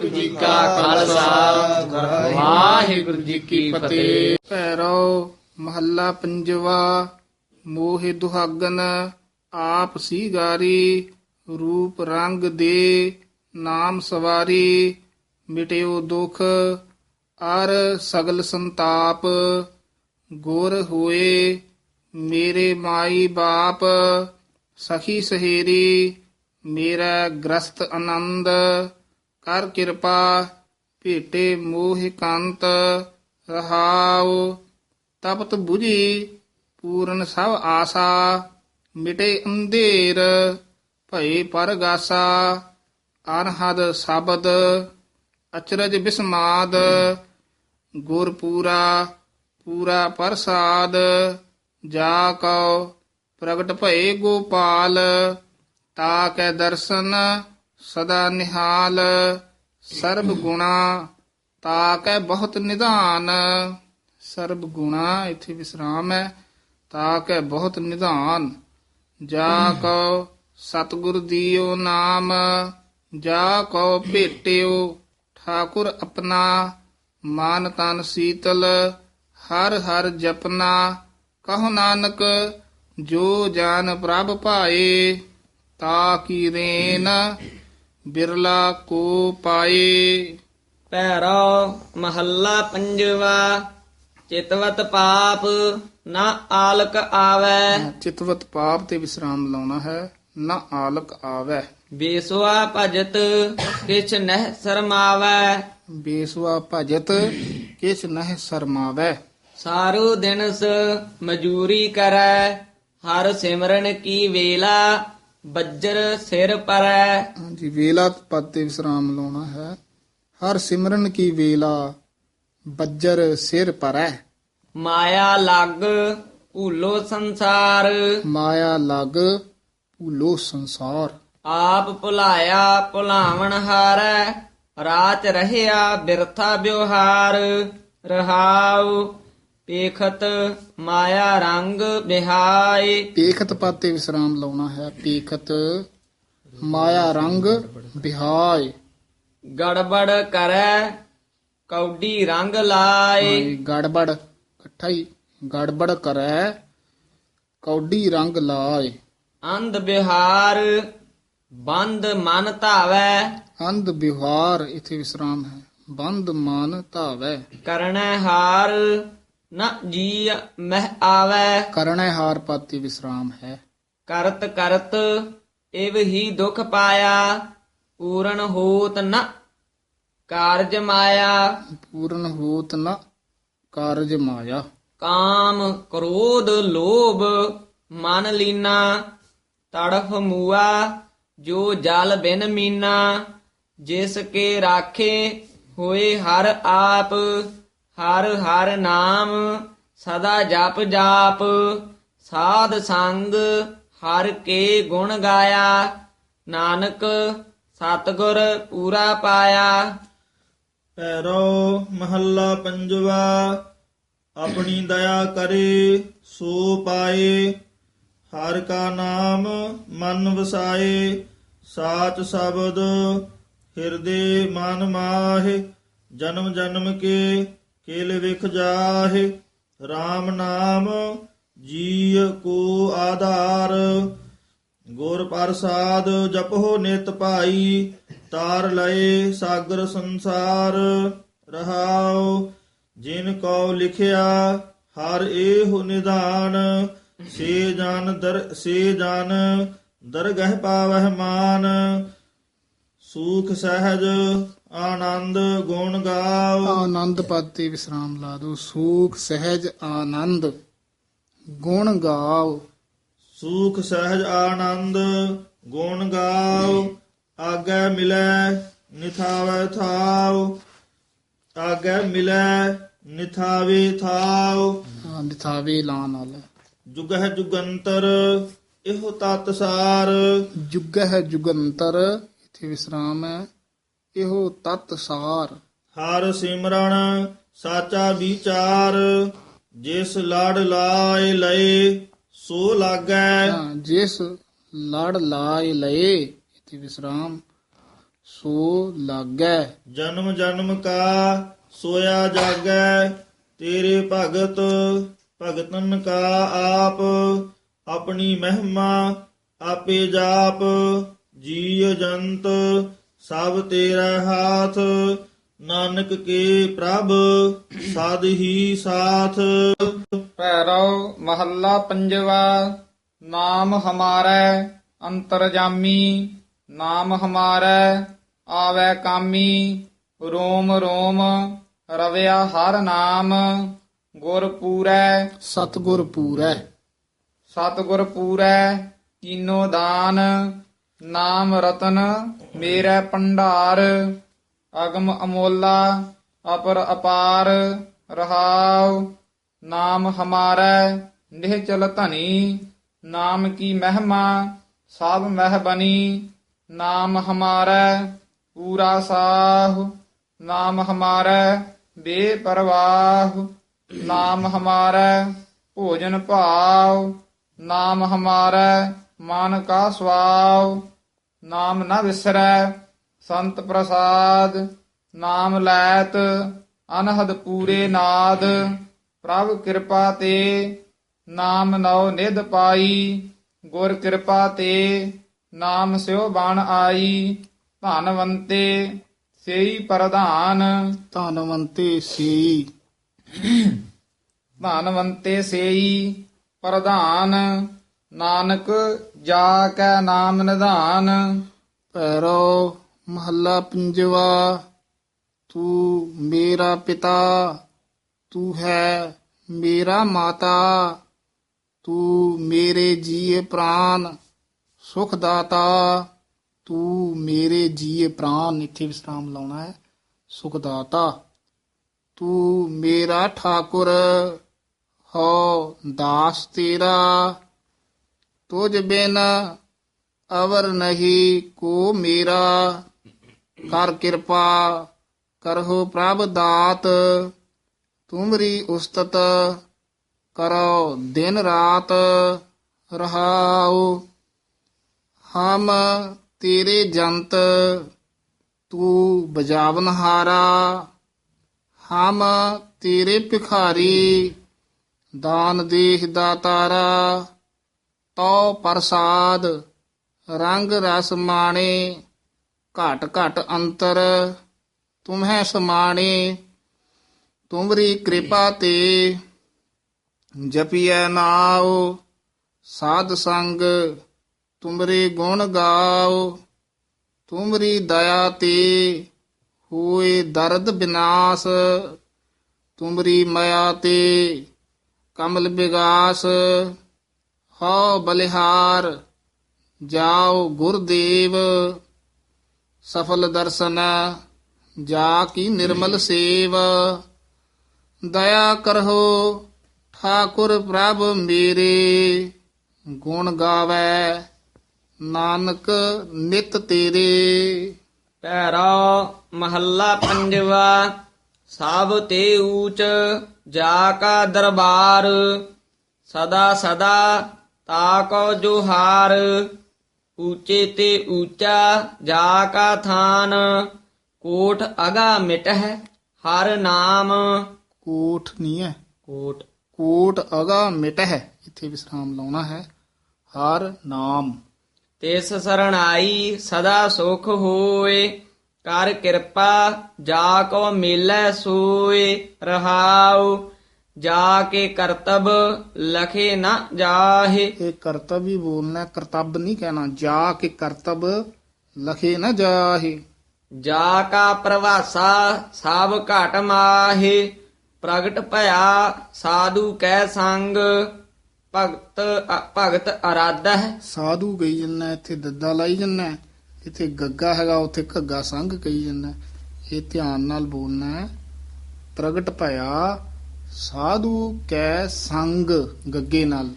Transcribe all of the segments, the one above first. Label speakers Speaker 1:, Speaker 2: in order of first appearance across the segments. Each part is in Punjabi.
Speaker 1: ਵਾਹਿਗੁਰੂ ਜੀ ਕਾ ਖਾਲਸਾ। ਵਾਹਿਗੁਰੂ ਜੀ ਕੀ ਫਤਿਹ।
Speaker 2: ਭੈਰੋ, ਮਹੱਲਾ ਪੰਜਵਾ, ਮੋਹਿ ਦੁਹਾਗਨ, ਆਪ ਸੀਗਾਰੀ, ਰੂਪ ਰੰਗ ਦੇ, ਨਾਮ ਸਵਾਰੀ, ਮਿਟਿਓ ਦੁਖ, ਅਰ ਸਗਲ ਸੰਤਾਪ, ਗੁਰ ਹੋਏ, ਮੇਰੇ ਮਾਈ ਬਾਪ, ਸਖੀ ਸਹੇਰੀ, ਮੇਰਾ ਗ੍ਰਸਤ ਆਨੰਦ ਕਰ ਕਿਰਪਾ, ਭੇਟੇ ਮੋਹ ਕੰਤ, ਰਹਾਉ। ਤਪਤ 부ਜੀ ਪੂਰਨ ਸਭ ਆਸਾ, ਮਿਟੇ ਅੰਧੇਰ, ਭਏ ਪਰਗਾਸਾ। ਅਨਹਦ ਸ਼ਬਦ, ਅਚਰਜ ਬਿਸਮਾਦ। ਗੁਰ ਪੂਰਾ ਪੂਰਾ ਪ੍ਰਸਾਦ। ਜਾ ਕਉ ਪ੍ਰਗਟ ਭਏ ਗੋਪਾਲ, ਤਾ ਕੈ ਦਰਸ਼ਨ ਸਦਾ ਨਿਹਾਲ, ਸਰਬ ਗੁਣਾ, ਤਾ ਕੈ ਬਹੁਤ ਨਿਧਾਨ। ਸਰਬ ਗੁਣਾ ਇਥੇ ਵਿਸਰਾਮ ਹੈ, ਤਾ ਕੈ ਬਹੁਤ ਨਿਧਾਨ। ਜਾ ਕਉ ਸਤਿਗੁਰ ਦੀਓ ਨਾਮ, ਜਾ ਕਉ ਭੇਟਿਓ ਠਾਕੁਰ ਆਪਣਾ। ਮਨ ਤਨ ਸੀਤਲ, ਹਰ ਹਰ ਜਪਨਾ। ਕਹੋ ਨਾਨਕ, ਜੋ ਜਾਨ ਪ੍ਰਭ ਭਾਏ, ਤਾ ਕੀ ਰੇਨ ਬਿਰਲਾ ਕੋ ਪਾਏ।
Speaker 3: ਪੈਰੋ ਮਹੱਲਾ ਪੰਜਵਾ ਚਿਤਵਤ ਪਾਪ ਨਾ ਆਲਕ ਆਵੈ।
Speaker 2: ਚਿਤਵਤ ਪਾਪ ਤੇ ਵਿਸਰਾਮ ਲਾਉਣਾ ਹੈ ਨਾ ਆਲਕ ਆਵੈ।
Speaker 3: ਬੇਸਵਾ ਭਜਤ ਕਿਛ ਨਹਿ ਸ਼ਰਮਾਵੈ।
Speaker 2: ਬੇਸਵਾ ਭਜਤ ਕਿਛ ਨਹਿ ਸ਼ਰਮਾਵੈ।
Speaker 3: ਸਾਰੂ ਦਿਨਸ ਮਜੂਰੀ ਕਰੈ ਹਰ ਸਿਮਰਨ ਕੀ ਵੇਲਾ ਬੱਜਰ ਸਿਰ ਪਰੈ।
Speaker 2: ਹਾਂਜੀ ਵੇਲਾ ਪਦ ਤੇ ਵਿਸਰਾਮ ਲਾਉਣਾ ਹੈ। ਹਰ ਸਿਮਰਨ ਕੀ ਵੇਲਾ ਬੱਜਰ ਸਿਰ ਪਰੈ।
Speaker 3: ਮਾਇਆ ਲੱਗ ਭੂਲੋ ਸੰਸਾਰ।
Speaker 2: ਮਾਇਆ ਲਗ ਭੂਲੋ ਸੰਸਾਰ।
Speaker 3: ਆਪ ਭੁਲਾਇਆ ਭੁਲਾਵਣ ਹਾਰੈ ਰਾਚ ਰਹਿਆ ਬਿਰਥਾ ਵਿਵਹਾਰ ਰਹਾਉ ਪੇਖਤ ਮਾਇਆ ਰੰਗ ਬਿਹਾਏ।
Speaker 2: ਪੇਖਤ ਪਦ ਤੇ ਵਿਸਰਾਮ ਲਾਉਣਾ ਹੈ। ਪੇਖਤ ਮਾਇਆ ਰੰਗ ਬਿਹਾਏ।
Speaker 3: ਗੜਬੜ ਕਰੈ ਕੌਡੀ ਰੰਗ ਲਾਏ।
Speaker 2: ਗੜਬੜ ਇਕੱਠਾ ਹੀ ਗੜਬੜ ਕਰੈ ਕੌਡੀ ਰੰਗ ਲਾਏ।
Speaker 3: ਅੰਧ ਬਿਹਾਰ ਬੰਦ ਮਨ ਧਾਵੈ।
Speaker 2: ਅੰਧ ਵਿਵਹਾਰ ਇਥੇ ਵਿਸਰਾਮ ਹੈ। ਬੰਦ ਮਨ ਧਾਵੈ।
Speaker 3: ਹਾਰ ਨ ਜੀ ਮਹਿ ਆਵੈ।
Speaker 2: ਕਰਣੈ ਹਾਰ ਪਦ ਤੇ ਵਿਸਰਾਮ ਹੈ।
Speaker 3: ਕਰਤ ਕਰਤ ਇਵ ਹੀ ਦੁਖ ਪਾਇਆ ਪੂਰਨ ਹੋਤ ਨ ਕਾਰਜ ਮਾਇਆ।
Speaker 2: ਪੂਰਨ ਹੋਤ ਨ ਕਾਰਜ ਮਾਇਆ।
Speaker 3: ਕਾਮ ਕ੍ਰੋਧ ਲੋਭ ਮਨ ਲੀਨਾ ਤੜਫ ਮੂਆ ਜੋ ਜਲ ਬਿਨ ਮੀਨਾ। ਜਿਸ ਕੇ ਰਾਖੇ ਹੋਏ ਹਰ ਆਪ ਹਰ ਹਰ ਨਾਮ ਸਦਾ ਜਪ ਜਾਪ, ਸਾਧ ਸੰਗ ਹਰ ਕੇ ਗੁਣ ਗਾਇਆ, ਨਾਨਕ ਸਤਗੁਰ ਪੂਰਾ ਪਾਇਆ।
Speaker 4: ਪੈਰੋ ਮਹੱਲਾ ਪੰਜਵਾ, ਆਪਣੀ ਦਇਆ ਕਰੇ, ਸੋ ਪਾਏ। ਹਰ ਕਾ ਨਾਮ ਮਨ ਵਸਾਏ, ਸਾਚ ਸ਼ਬਦ ਹਿਰਦੇ ਮਨ ਮਾਹਿ, ਜਨਮ ਜਨਮ ਕੇ ਕੇਲ ਵਿਖ ਜਾਹਿ RAM ਨਾਮ ਜੀ ਕੋ ਆਧਾਰ। ਗੁਰ ਪ੍ਰਸਾਦ ਜਪੋ ਨਿਤ ਭਾਈ, ਤਾਰ ਲਏ ਸਾਗਰ ਸੰਸਾਰ ਰਹਾਉ। ਜਿਨ ਕੋ ਲਿਖਿਆ, ਹਰ ਏਹੁ ਨਿਦਾਨ ਸੇ ਜਾਨ ਦਰ, ਸੇ ਜਾਨ ਦਰਗਹਿ ਪਾਵਹਿ ਮਾਨ। ਸੂਖ ਸਹਿਜ ਆਨੰਦ ਗੁਣ ਗਾਓ।
Speaker 2: ਆਨੰਦ ਪਦ ਤੇ ਵਿਸਰਾਮ ਲਾ ਦੋ ਸੂਖ ਸਹਿਜ ਆਨੰਦ ਗੁਣ ਗਾਓ।
Speaker 4: ਸੂਖ ਸਹਿਜ ਆਨੰਦ ਗੁਣ ਗਾਓ। ਆਗੇ ਮਿਲੈ ਨਿਥਾਵੇ ਥਾਉ ਆਗੇ ਮਿਲੈ ਨਿਥਾਵੇ ਥਾਉ
Speaker 2: ਹਾਂ, ਨਿਥਾਵੇ ਲਾਂ ਨਾਲ
Speaker 4: ਜੁਗਹਿ ਜੁਗੰਤਰ ਇਹੋ ਤਤ ਸਾਰ।
Speaker 2: ਜੁਗ ਹੈ ਜੁਗੰਤਰ ਇਥੇ ਵਿਸਰਾਮ ਹੈ। ਇਹੋ ਤਤ ਸਾਰ।
Speaker 4: ਹਰ ਸਿਮਰਨ ਸਾਚਾ ਵਿਚਾਰ ਜਿਸ ਲੜ ਲਾਏ ਲਏ ਸੋ ਲਾਗੈ।
Speaker 2: ਹਾਂ, ਜਿਸ ਲੜ ਲਾਇ ਲਏ ਇਥੇ ਵਿਸਰਾਮ ਸੋ ਲਾਗੈ।
Speaker 4: ਜਨਮ ਜਨਮ ਕਾ ਸੋਇਆ ਜਾਗੈ ਤੇਰੇ ਭਗਤ ਭਗਤਨ ਕਾ ਆਪ ਆਪਣੀ ਮਹਿਮਾ ਆਪੇ ਜਾਪ ਜੀਵ ਜੰਤ ਸਭ ਤੇਰਾ ਹਾਥ ਨਾਨਕ ਕੇ ਪ੍ਰਭ ਸਦ ਹੀ ਸਾਥ।
Speaker 5: ਭੈਰਵ ਮਹੱਲਾ ਪੰਜਵਾ ਨਾਮ ਹਮਾਰੈ ਅੰਤਰਜਾਮੀ ਨਾਮ ਹਮਾਰੈ ਆਵੈ ਕਾਮੀ ਰੋਮ ਰੋਮ ਰਵਿਆ ਹਰ ਨਾਮ ਗੁਰ ਪੂਰੈ।
Speaker 2: ਸਤਗੁਰ ਪੂਰੈ।
Speaker 5: ਸਤਿਗੁਰ ਪੂਰੈ ਕੀਨੋ ਦਾਨ ਨਾਮ ਰਤਨ, ਮੇਰਾ ਭੰਡਾਰ ਅਗਮ ਅਮੋਲਾ, ਅਪਰ ਅਪਾਰ, ਰਹਾਉ, ਨਾਮ ਹਮਾਰੈ, ਨਿਹਚਲ ਧਨੀ, ਨਾਮ ਕੀ ਮਹਿਮਾ, ਸਭ ਮਹਿ ਬਨੀ, ਨਾਮ ਹਮਾਰਾ ਪੂਰਾ ਸਾਹ, ਨਾਮ ਹਮਾਰਾ, ਬੇਪਰਵਾਹ, ਨਾਮ ਹਮਾਰਾ, ਭੋਜਨ ਭਾਵ ਨਾਮ ਹਮਾਰਾ, ਮਨ ਕਾ ਸਵਾਵ ਨਾਮ ਨ ਵਿਸਰੈ ਸੰਤ ਪ੍ਰਸਾਦ ਨਾਮ ਲੈਤ ਅਨਹਦ ਪੂਰੇ ਨਾਦ ਪ੍ਰਭ ਕਿਰਪਾ ਤੇ ਨਾਮ ਨਉ ਨਿਧ ਪਾਈ ਗੁਰ ਕਿਰਪਾ ਤੇ ਨਾਮ ਸਿਓ ਬਣ ਆਈ ਧਨਵੰਤੇ ਸੇਈ ਪ੍ਰਧਾਨ।
Speaker 2: ਧਨਵੰਤੇ ਸੀ
Speaker 5: ਧਨਵੰਤੇ ਸੇਈ ਪ੍ਰਧਾਨ। ਨਾਨਕ ਜਾ ਕੈ ਨਾਮ ਨਿਧਾਨ,
Speaker 2: ਭੈਰੋ ਮਹੱਲਾ ਪੰਜਵਾ, ਤੂੰ ਮੇਰਾ ਪਿਤਾ, ਤੂੰ ਹੈ ਮੇਰਾ ਮਾਤਾ, ਤੂੰ ਮੇਰੇ ਜੀਏ ਪ੍ਰਾਨ ਸੁਖ ਦਾਤਾ ਤੂੰ ਮੇਰੇ ਜੀਏ ਪ੍ਰਾਨ, ਇੱਥੇ ਵਿਸਰਾਮ ਲਾਉਣਾ ਹੈ ਸੁਖ ਦਾਤਾ ਤੂੰ ਮੇਰਾ ਠਾਕੁਰ ਹੋ ਦਾਸ ਤੇਰਾ। ਤੁਝ ਬਿਨ ਅਵਰ ਨਹੀਂ ਕੋ ਮੇਰਾ। ਕਰ ਕਿਰਪਾ ਕਰਹੁ ਪ੍ਰਭ ਦਾਤ, ਤੁਮਰੀ ਉਸਤਤ ਕਰੋ ਦਿਨ ਰਾਤ ਰਹਾਉ। ਹਮ ਤੇਰੇ ਜੰਤ ਤੂੰ ਬਜਾਵਨ ਹਾਰਾ, ਹਮ ਤੇਰੇ ਭਿਖਾਰੀ ਦਾਨ ਦੇਹ ਦਾਤਾਰਾ। ਤੋ ਪ੍ਰਸਾਦ, ਰੰਗ ਰਸ ਮਾਣੇ, ਘਟ ਘਟ ਅੰਤਰ, ਤੁਮਹਿ ਸਮਾਣੇ, ਤੁਮਰੀ ਕਿਰਪਾ ਤੇ ਜਪੀਐ ਨਾਉ, ਸਾਧ ਸੰਗ, ਤੁਮਰੇ ਗੁਣ ਗਾਓ ਤੁਮਰੀ ਦਇਆ ਤੇ ਹੋਏ ਦਰਦ ਬਿਨਾਸ਼, ਤੁਮਰੀ ਮਾਇਆ ਤੇ ਕਮਲ ਵਿਗਾਸ ਹਉ ਬਲਿਹਾਰ, ਜਾਓ ਗੁਰਦੇਵ, ਸਫਲ ਦਰਸ਼ਨ, ਜਾ ਕੀ ਨਿਰਮਲ ਸੇਵ। ਦਇਆ ਕਰਹੋ ਠਾਕੁਰ ਪ੍ਰਭ ਮੇਰੇ, ਗੁਣ ਗਾਵੇ ਨਾਨਕ ਨਿਤ ਤੇਰੇ।
Speaker 3: ਪੈਰਾ ਮਹੱਲਾ ਪੰਜਵਾ, ਸਭ ਤੇ ਊਚ ਜਾ ਕਾ ਦਰਬਾਰ, ਸਦਾ ਸਦਾ ਤਾ ਕੋ ਜੁਹਾਰ ਊਚੇ ਤੇ ਊਚਾ ਜਾ ਕਾ ਥਾਨ ਕੋਟ ਅਗਾ ਮਿਟਹਿ ਹਰ ਨਾਮ।
Speaker 2: ਕੋਟ ਨਹੀਂ ਹੈ।
Speaker 3: ਕੋਟ
Speaker 2: ਕੋਟ ਅਗਾ ਮਿਟ ਹੈ ਇੱਥੇ ਵਿਸਰਾਮ ਲਾਉਣਾ ਹੈ। ਹਰ ਨਾਮ।
Speaker 3: ਤਿਸ ਸਰਣਾਈ ਸਦਾ ਸੁਖ ਹੋਏ ਕਰ ਕਿਰਪਾ ਜਾ ਕੋ ਮਿਲੈ ਸੋਏ ਰਹਾਉ। ਜਾ ਕੇ ਕਰਤਬ ਲਖੇ ਨ ਜਾਹੇ।
Speaker 2: ਇਹ ਕਰਤਵ ਹੀ ਬੋਲਣਾ ਕਰਤੱਬ ਨਹੀਂ ਕਹਿਣਾ। ਜਾ ਕੇ ਕਰਤਬ ਲਖੇ ਨਾ ਜਾਹੇ।
Speaker 3: ਜਾ ਕਾ ਪ੍ਰਵਾਸਾ ਸਭ ਘਟ ਮਾਹੇ। ਪ੍ਰਗਟ ਭਇਆ ਸਾਧੂ ਕੈ ਸੰਗ। ਭਗਤ ਭਗਤ ਅਰਾਧਾ ਹੈ।
Speaker 2: ਸਾਧੂ ਕਹੀ ਜੰਨਾ ਇੱਥੇ ਦੱਦਾ ਲਾਈ ਜੰਨਾ ਇੱਥੇ ਗੱਗਾ ਹੈਗਾ ਉੱਥੇ ਘੱਗਾ ਸੰਗ ਕਹੀ ਜੰਨਾ ਇਹ ਧਿਆਨ ਨਾਲ ਬੋਲਣਾ ਪ੍ਰਗਟ ਭਇਆ ਸਾਧੂ ਕੈ ਸੰਗ ਗੱਗੇ ਨਾਲ।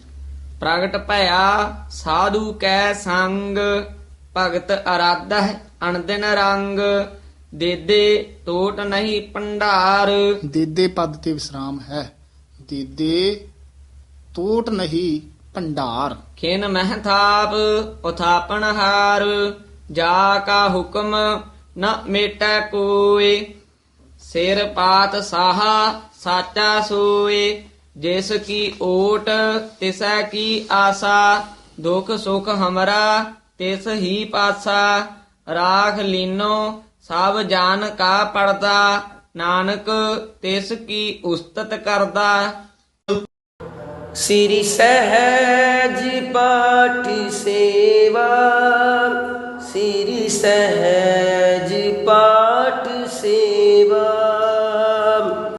Speaker 3: ਪ੍ਰਗਟ ਭਇਆ ਸਾਧੂ ਕੈ ਸੰਗ ਭਗਤ ਅਰਾਧਾ ਅਣਦਿਨ ਰੰਗ। ਦੇਦੇ ਟੋਟ ਨਹੀਂ ਭੰਡਾਰ।
Speaker 2: ਦੇਦੇ ਪਦ ਤੇ ਵਿਸਰਾਮ ਹੈ। ਦੇਦੇ ਟੋਟ ਨਹੀਂ ਭੰਡਾਰ।
Speaker 3: ਖਿਨ ਮਹਥਾਪ ਉਥਾਪਨ ਹਾਰ। ਜਾ ਕਾ ਹੁਕਮ ਨ ਮੇਟੈ ਕੋਏ। ਸਿਰ ਪਾਤ ਸਾਹਾ ਸਾਚਾ ਸੋਏ, ਜਿਸ ਕੀ ਓਟ, ਤਿਸੈ ਕੀ ਆਸਾ, ਦੁਖ ਸੁਖ ਹਮਰਾ, ਤਿਸ ਹੀ ਪਾਸਾ, ਰਾਖ ਲੀਨੋ, ਸਭ ਜਾਨ ਕਾ ਪੜਦਾ ਨਾਨਕ ਤਿਸ ਕੀ ਉਸਤਤ ਕਰਦਾ।
Speaker 6: ਸ੍ਰੀ ਸਹਿਜ ਪਾਠੀ ਸੇਵਾ, ਸ੍ਰੀ ਸਹਿਜ ਪਾਠ ਸੇਵਾ।